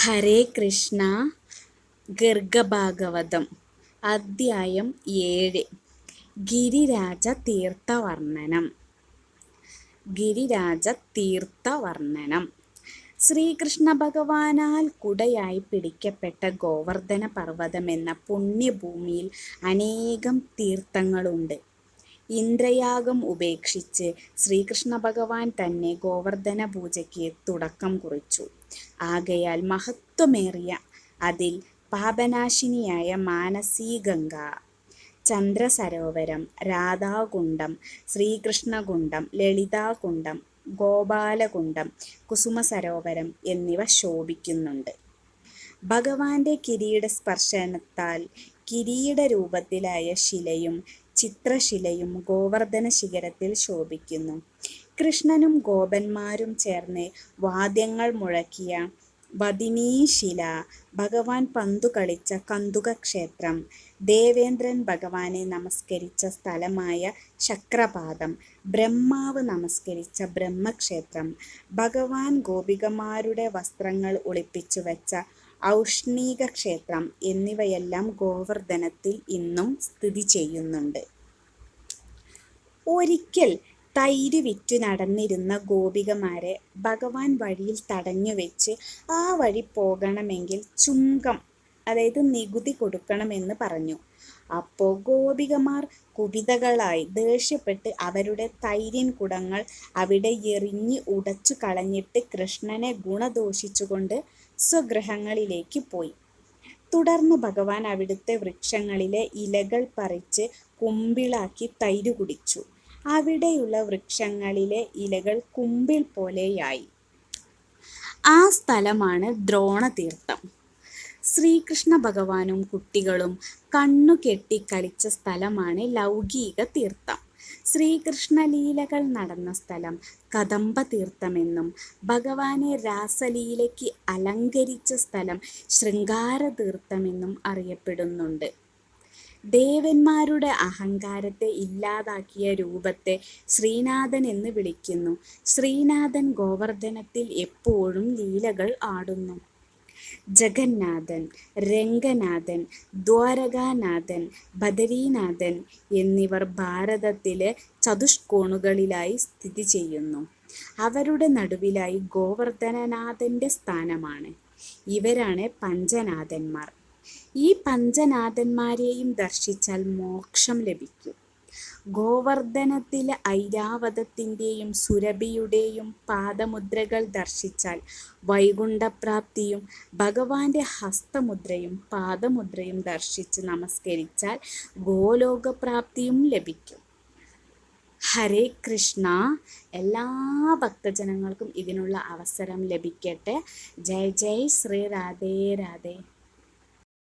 ഹരേ കൃഷ്ണ ഗർഗഭാഗവതം അദ്ധ്യായം ഏഴ്. ഗിരിരാജ തീർത്ഥവർണനം. ഗിരിരാജ തീർത്ഥവർണനം. ശ്രീകൃഷ്ണ ഭഗവാനാൽ കുടയായി പിടിക്കപ്പെട്ട ഗോവർദ്ധന പർവതം എന്ന പുണ്യഭൂമിയിൽ അനേകം തീർത്ഥങ്ങളുണ്ട്. ഇന്ദ്രയാഗം ഉപേക്ഷിച്ച് ശ്രീകൃഷ്ണ ഭഗവാൻ തന്നെ ഗോവർദ്ധന പൂജയ്ക്ക് തുടക്കം കുറിച്ചു. ആകയാൽ മഹത്വമേറിയ അതിൽ പാപനാശിനിയായ മാനസീഗംഗ ചന്ദ്രസരോവരം രാധാകുണ്ഡം ശ്രീകൃഷ്ണകുണ്ഡം ലളിതാകുണ്ഡം ഗോപാലകുണ്ഡം കുസുമസരോവരം എന്നിവ ശോഭിക്കുന്നുണ്ട്. ഭഗവാന്റെ കിരീട സ്പർശനത്താൽ കിരീട രൂപത്തിലായ ശിലയും ചിത്രശിലയും ഗോവർദ്ധന ശിഖരത്തിൽ ശോഭിക്കുന്നു. കൃഷ്ണനും ഗോപന്മാരും ചേർന്ന് വാദ്യങ്ങൾ മുഴക്കിയ വദിനീശില ഭഗവാൻ പന്തു കളിച്ച കന്തുക ക്ഷേത്രം ദേവേന്ദ്രൻ ഭഗവാനെ നമസ്കരിച്ച സ്ഥലമായ ശക്രപാദം ബ്രഹ്മാവ് നമസ്കരിച്ച ബ്രഹ്മക്ഷേത്രം ഭഗവാൻ ഗോപികമാരുടെ വസ്ത്രങ്ങൾ ഒളിപ്പിച്ചു വെച്ച ഔഷ്ണീക ക്ഷേത്രം എന്നിവയെല്ലാം ഗോവർദ്ധനത്തിൽ ഇന്നും സ്ഥിതി ചെയ്യുന്നുണ്ട്. ഒരിക്കൽ തൈര് വിറ്റു നടന്നിരുന്ന ഗോപികമാരെ ഭഗവാൻ വഴിയിൽ തടഞ്ഞു വെച്ച് ആ വഴി പോകണമെങ്കിൽ ചുങ്കം അതായത് നികുതി കൊടുക്കണമെന്ന് പറഞ്ഞു. അപ്പോൾ ഗോപികമാർ കുപിതകളായി ദേഷ്യപ്പെട്ട് അവരുടെ തൈര്യൻ കുടങ്ങൾ അവിടെ എറിഞ്ഞ് ഉടച്ചു കളഞ്ഞിട്ട് കൃഷ്ണനെ ഗുണദോഷിച്ചുകൊണ്ട് സ്വഗ്രഹങ്ങളിലേക്ക് പോയി. തുടർന്ന് ഭഗവാൻ അവിടുത്തെ വൃക്ഷങ്ങളിലെ ഇലകൾ പറിച്ച് കുമ്പിളാക്കി തൈര് കുടിച്ചു. അവിടെയുള്ള വൃക്ഷങ്ങളിലെ ഇലകൾ കുമ്പിൾ പോലെയായി. ആ സ്ഥലമാണ് ദ്രോണതീർത്ഥം. ശ്രീകൃഷ്ണ ഭഗവാനും കുട്ടികളും കണ്ണുകെട്ടി കളിച്ച സ്ഥലമാണ് ലൗകിക തീർത്ഥം. ശ്രീകൃഷ്ണലീലകൾ നടന്ന സ്ഥലം കദംബ തീർത്ഥമെന്നും ഭഗവാനെ രാസലീലയ്ക്ക് അലങ്കരിച്ച സ്ഥലം ശൃംഗാര തീർത്ഥമെന്നും അറിയപ്പെടുന്നുണ്ട്. ദേവന്മാരുടെ അഹങ്കാരത്തെ ഇല്ലാതാക്കിയ രൂപത്തെ ശ്രീനാഥൻ എന്ന് വിളിക്കുന്നു. ശ്രീനാഥൻ ഗോവർദ്ധനത്തിൽ എപ്പോഴും ലീലകൾ ആടുന്നു. ജഗന്നാഥൻ രംഗനാഥൻ ദ്വാരകാനാഥൻ ബദരീനാഥൻ എന്നിവർ ഭാരതത്തിലെ ചതുഷ്കോണുകളിലായി സ്ഥിതി ചെയ്യുന്നു. അവരുടെ നടുവിലായി ഗോവർദ്ധനനാഥന്റെ സ്ഥാനമാണ്. ഇവരാണ് പഞ്ചനാഥന്മാർ. ഈ പഞ്ചനാഥന്മാരെയും ദർശിച്ചാൽ മോക്ഷം ലഭിക്കും. ഗോവർദ്ധനത്തിലെ ഐരാവതത്തിന്റെയും സുരഭിയുടെയും പാദമുദ്രകൾ ദർശിച്ചാൽ വൈകുണ്ഠപ്രാപ്തിയും ഭഗവാന്റെ ഹസ്തമുദ്രയും പാദമുദ്രയും ദർശിച്ച് നമസ്കരിച്ചാൽ ഗോലോകപ്രാപ്തിയും ലഭിക്കും. ഹരേ കൃഷ്ണ. എല്ലാ ഭക്തജനങ്ങൾക്കും ഇതിനുള്ള അവസരം ലഭിക്കട്ടെ. ജയ് ജയ് ശ്രീ രാധേ രാധേ.